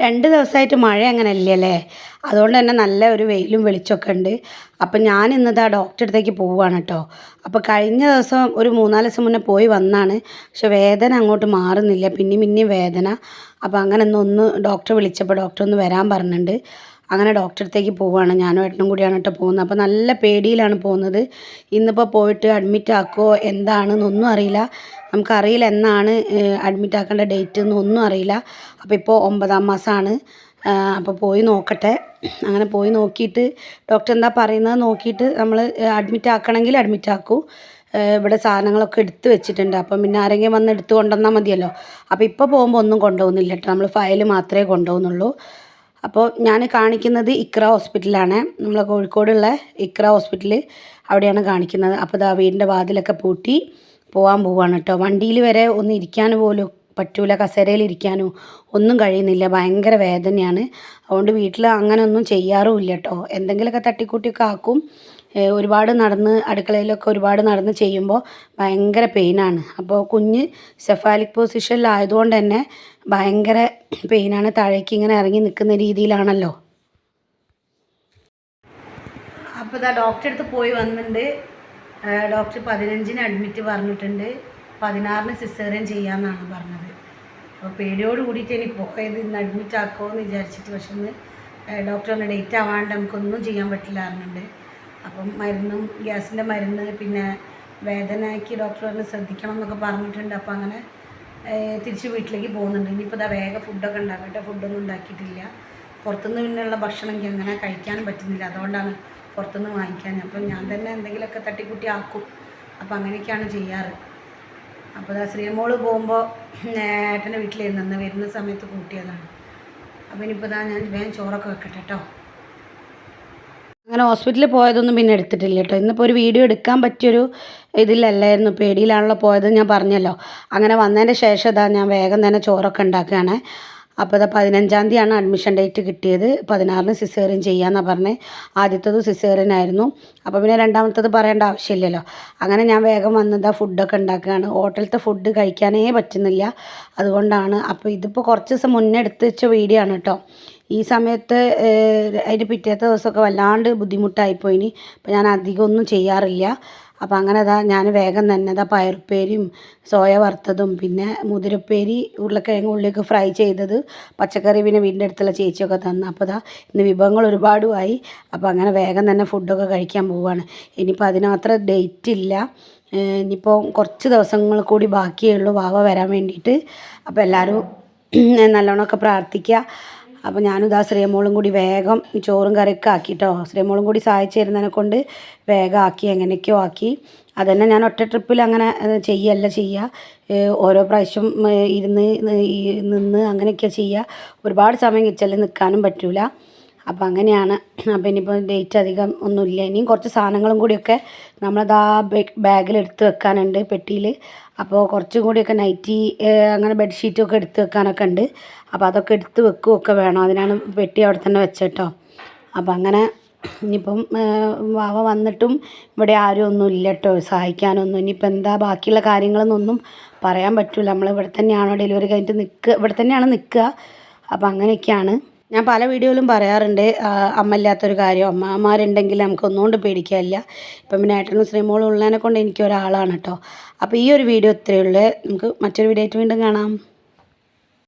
രണ്ട് ദിവസമായിട്ട് മഴ അങ്ങനെ ഇല്ലല്ലേ അതുകൊണ്ട് തന്നെ നല്ല ഒരു വെയിലും വെളിച്ചമൊക്കെ ഉണ്ട്. അപ്പം ഞാൻ ഇന്നത് ആ ഡോക്ടറെ അടുത്തേക്ക് പോവുകയാണ് കേട്ടോ അപ്പോൾ കഴിഞ്ഞ ദിവസം ഒരു മൂന്നാൽ ദിവസം മുന്നേ പോയി വന്നാണ്. പക്ഷെ വേദന അങ്ങോട്ട് മാറുന്നില്ല. പിന്നെയും പിന്നെയും വേദന. അപ്പോൾ അങ്ങനെ ഒന്ന് ഒന്ന് ഡോക്ടറെ വിളിച്ചപ്പോൾ ഡോക്ടർ ഒന്ന് വരാൻ പറഞ്ഞിട്ടുണ്ട് അങ്ങനെ ഡോക്ടറത്തേക്ക് പോവുകയാണ്. ഞാനും ഏട്ടനും കൂടിയാണ് കേട്ടോ പോകുന്നത്. അപ്പോൾ നല്ല പേടിയിലാണ് പോകുന്നത്. ഇന്നിപ്പോൾ പോയിട്ട് അഡ്മിറ്റ് ആക്കുമോ എന്താണെന്നൊന്നും അറിയില്ല. നമുക്കറിയില്ല എന്നാണ് അഡ്മിറ്റ് ആക്കേണ്ട ഡേറ്റ് എന്നൊന്നും അറിയില്ല. അപ്പോൾ ഇപ്പോൾ ഒമ്പതാം മാസമാണ്. അപ്പോൾ പോയി നോക്കട്ടെ. അങ്ങനെ പോയി നോക്കിയിട്ട് ഡോക്ടർ എന്താ പറയുന്നത് നോക്കിയിട്ട് നമ്മൾ അഡ്മിറ്റ് ആക്കണമെങ്കിൽ അഡ്മിറ്റ് ആക്കൂ. ഇവിടെ സാധനങ്ങളൊക്കെ എടുത്ത് വെച്ചിട്ടുണ്ട്. അപ്പം പിന്നെ ആരെങ്കിലും വന്ന് എടുത്ത് കൊണ്ടുവന്നാൽ മതിയല്ലോ. അപ്പോൾ ഇപ്പോൾ പോകുമ്പോൾ ഒന്നും കൊണ്ടുപോകുന്നില്ല കേട്ടോ. നമ്മൾ ഫയൽ മാത്രമേ കൊണ്ടുപോകുന്നുള്ളൂ. അപ്പോൾ ഞാൻ കാണിക്കുന്നത് ഇക്ര ഹോസ്പിറ്റലാണ് നമ്മളെ കോഴിക്കോടുള്ള ഇക്ര ഹോസ്പിറ്റൽ അവിടെയാണ് കാണിക്കുന്നത്. അപ്പോൾ ദാ വീടിന്റെ വാതിലൊക്കെ പൂട്ടി പോകാൻ പോവാണ് കേട്ടോ. വണ്ടിയിൽ വരെ ഒന്ന് ഇരിക്കാൻ പോലും പറ്റൂല. കസേരയിൽ ഇരിക്കാനോ ഒന്നും കഴിയുന്നില്ല. ഭയങ്കര വേദനയാണ്. അതുകൊണ്ട് വീട്ടിൽ അങ്ങനെ ഒന്നും ചെയ്യാറുമില്ല കേട്ടോ. എന്തെങ്കിലുമൊക്കെ തട്ടിക്കൂട്ടിയൊക്കെ ആക്കും. ഒരുപാട് നടന്ന് അടുക്കളയിലൊക്കെ ഒരുപാട് നടന്ന് ചെയ്യുമ്പോൾ ഭയങ്കര പെയിനാണ് അപ്പോൾ കുഞ്ഞ് സെഫാലിക് പൊസിഷനിലായതുകൊണ്ട് തന്നെ ഭയങ്കര പെയിനാണ് താഴേക്ക് ഇങ്ങനെ ഇറങ്ങി നിൽക്കുന്ന രീതിയിലാണല്ലോ. അപ്പോൾ ഇതാ ഡോക്ടറെ അടുത്ത് പോയി വന്നിട്ടുണ്ട്. ഡോക്ടർ പതിനഞ്ചിന് അഡ്മിറ്റ് പറഞ്ഞിട്ടുണ്ട്. പതിനാറിന് സിസേറിയൻ ചെയ്യാമെന്നാണ് പറഞ്ഞത്. അപ്പോൾ പേടിയോട് കൂടിയിട്ട് ഇനി പോയത് ഇന്ന് അഡ്മിറ്റ് ആക്കുമോ എന്ന് വിചാരിച്ചിട്ട് പക്ഷെ ഇന്ന് ഡോക്ടർ ഒന്ന് ഡേറ്റ് ആവാണ്ട് നമുക്കൊന്നും ചെയ്യാൻ പറ്റില്ല പറഞ്ഞിട്ടുണ്ട്. അപ്പം മരുന്നും ഗ്യാസിന്റെ മരുന്ന് പിന്നെ വേദനയ്ക്ക് ഡോക്ടർ പറഞ്ഞ് ശ്രദ്ധിക്കണം എന്നൊക്കെ പറഞ്ഞിട്ടുണ്ട്. അപ്പോൾ അങ്ങനെ തിരിച്ച് വീട്ടിലേക്ക് പോകുന്നുണ്ട്. ഇനിയിപ്പോൾ ഇതാ വേഗം ഫുഡൊക്കെ ഉണ്ടാക്കട്ടെ ഫുഡൊന്നും ഉണ്ടാക്കിയിട്ടില്ല. പുറത്തുനിന്ന് പിന്നെയുള്ള ഭക്ഷണം എനിക്ക് അങ്ങനെ കഴിക്കാനും പറ്റുന്നില്ല. അതുകൊണ്ടാണ് പുറത്തുനിന്ന് വാങ്ങിക്കാൻ. അപ്പം ഞാൻ തന്നെ എന്തെങ്കിലുമൊക്കെ തട്ടിക്കുട്ടി ആക്കും. അപ്പോൾ അങ്ങനെയൊക്കെയാണ് ചെയ്യാറ്. അപ്പോൾ ഇതാ ശ്രീമോൾ പോകുമ്പോൾ ഏട്ടന്റെ വീട്ടിലിരുന്നു വരുന്ന സമയത്ത് കൂട്ടിയതാണ്. അപ്പോൾ ഇനിയിപ്പോൾ ഇതാ ഞാൻ വേഗം ചോറൊക്കെ വെക്കട്ടെ കേട്ടോ. അങ്ങനെ ഹോസ്പിറ്റലിൽ പോയതൊന്നും പിന്നെ എടുത്തിട്ടില്ല കേട്ടോ. ഇന്നിപ്പോൾ ഒരു വീഡിയോ എടുക്കാൻ പറ്റിയൊരു ഇതിലല്ലായിരുന്നു. പേടിയിലാണല്ലോ പോയത് ഞാൻ പറഞ്ഞല്ലോ. അങ്ങനെ വന്നതിന്റെ ശേഷം ഇതാ ഞാൻ വേഗം തന്നെ ചോറൊക്കെ ഉണ്ടാക്കുകയാണ്. അപ്പോൾ ഇതാ പതിനഞ്ചാം തീയതിയാണ് അഡ്മിഷൻ ഡേറ്റ് കിട്ടിയത്. പതിനാറിന് സിസേറിയൻ ചെയ്യാമെന്നാണ് പറഞ്ഞത് ആദ്യത്തത് സിസേറിയൻ ആയിരുന്നു. അപ്പോൾ പിന്നെ രണ്ടാമത്തത് പറയേണ്ട ആവശ്യമില്ലല്ലോ. അങ്ങനെ ഞാൻ വേഗം വന്നതാ ഫുഡൊക്കെ ഉണ്ടാക്കുകയാണ്. ഹോട്ടലത്തെ ഫുഡ് കഴിക്കാനേ പറ്റുന്നില്ല. അതുകൊണ്ടാണ്. അപ്പോൾ ഇതിപ്പോൾ കുറച്ച് ദിവസം മുന്നേ എടുത്ത് വെച്ച വീഡിയോ ആണ് കേട്ടോ. ഈ സമയത്ത് അതിന്റെ പിറ്റേത്തെ ദിവസമൊക്കെ വല്ലാണ്ട് ബുദ്ധിമുട്ടായിപ്പോയിനി. അപ്പോൾ ഞാൻ അധികം ഒന്നും ചെയ്യാറില്ല. അപ്പോൾ അങ്ങനെ അതാ ഞാൻ വേഗം തന്നെ അതാ പയറുപ്പേരിയും സോയ വറുത്തതും പിന്നെ മുതിരപ്പേരി ഉരുളക്കിഴങ്ങ് ഉള്ളിയൊക്കെ ഫ്രൈ ചെയ്തത് പച്ചക്കറി പിന്നെ വീടിന്റെ അടുത്തുള്ള ചേച്ചിയൊക്കെ തന്നു. അപ്പോൾ അതാ ഇന്ന് വിഭവങ്ങൾ ഒരുപാടുമായി. അപ്പോൾ അങ്ങനെ വേഗം തന്നെ ഫുഡൊക്കെ കഴിക്കാൻ പോവുകയാണ് ഇനിയിപ്പോൾ അതിനത്ര ഡേറ്റ് ഇല്ല. ഇനിയിപ്പോൾ കുറച്ച് ദിവസങ്ങൾ കൂടി ബാക്കിയേ ഉള്ളൂ വാവ വരാൻ വേണ്ടിയിട്ട്. അപ്പോൾ എല്ലാവരും നല്ലോണമൊക്കെ പ്രാർത്ഥിക്കുക അപ്പോൾ ഞാനും ഇതാ ശ്രീമോളും കൂടി വേഗം ചോറും കറിയൊക്കെ ആക്കി കേട്ടോ ശ്രീമോളും കൂടി സഹായിച്ചിരുന്നതിനെ കൊണ്ട് വേഗം ആക്കി എങ്ങനെയൊക്കെയോ ആക്കി. അതന്നെ ഞാൻ ഒറ്റ ട്രിപ്പിൽ അങ്ങനെ ചെയ്യല്ല ചെയ്യുക ഓരോ പ്രാവശ്യം ഇരുന്ന് നിന്ന് അങ്ങനെയൊക്കെയാണ് ചെയ്യുക ഒരുപാട് സമയം കിച്ചൽ നിൽക്കാനും പറ്റൂല. അപ്പോൾ അങ്ങനെയാണ്. അപ്പോൾ ഇനിയിപ്പോൾ ഡേറ്റ് അധികം ഒന്നുമില്ല. ഇനിയും കുറച്ച് സാധനങ്ങളും കൂടിയൊക്കെ നമ്മളതാ ബാഗിൽ എടുത്ത് വെക്കാനുണ്ട് പെട്ടിയിൽ അപ്പോൾ കുറച്ചും കൂടിയൊക്കെ നൈറ്റി അങ്ങനെ ബെഡ്ഷീറ്റും ഒക്കെ എടുത്ത് വെക്കാനൊക്കെ ഉണ്ട്. അപ്പോൾ അതൊക്കെ എടുത്ത് വെക്കുകയൊക്കെ വേണം. അതിനാണ് പെട്ടി അവിടെ തന്നെ വെച്ചേട്ടോ. അപ്പോൾ അങ്ങനെ ഇനിയിപ്പം വാവ വന്നിട്ടും ഇവിടെ ആരും ഒന്നും ഇല്ല കേട്ടോ സഹായിക്കാനൊന്നും. ഇനിയിപ്പോൾ എന്താ ബാക്കിയുള്ള കാര്യങ്ങളെന്നൊന്നും പറയാൻ പറ്റില്ല നമ്മൾ ഇവിടെ തന്നെയാണോ ഡെലിവറി കഴിഞ്ഞിട്ട് നിൽക്കുക ഇവിടെ തന്നെയാണ് നിൽക്കുക അപ്പോൾ അങ്ങനെയൊക്കെയാണ്. ഞാൻ പല വീഡിയോയിലും പറയാറുണ്ട് അമ്മ ഇല്ലാത്തൊരു കാര്യം അമ്മമാരുണ്ടെങ്കിൽ നമുക്ക് ഒന്നുകൊണ്ട് പേടിക്കാനില്ല. ഇപ്പം പിന്നെ ഏട്ടനും ശ്രീമോളും ഉള്ളതിനെ കൊണ്ട് എനിക്ക് ഒരാളാണ് കേട്ടോ. അപ്പോൾ ഈ ഒരു വീഡിയോ ഇത്രയേ ഉള്ളൂ. നമുക്ക് മറ്റൊരു വീഡിയോ ആയിട്ട് വീണ്ടും കാണാം.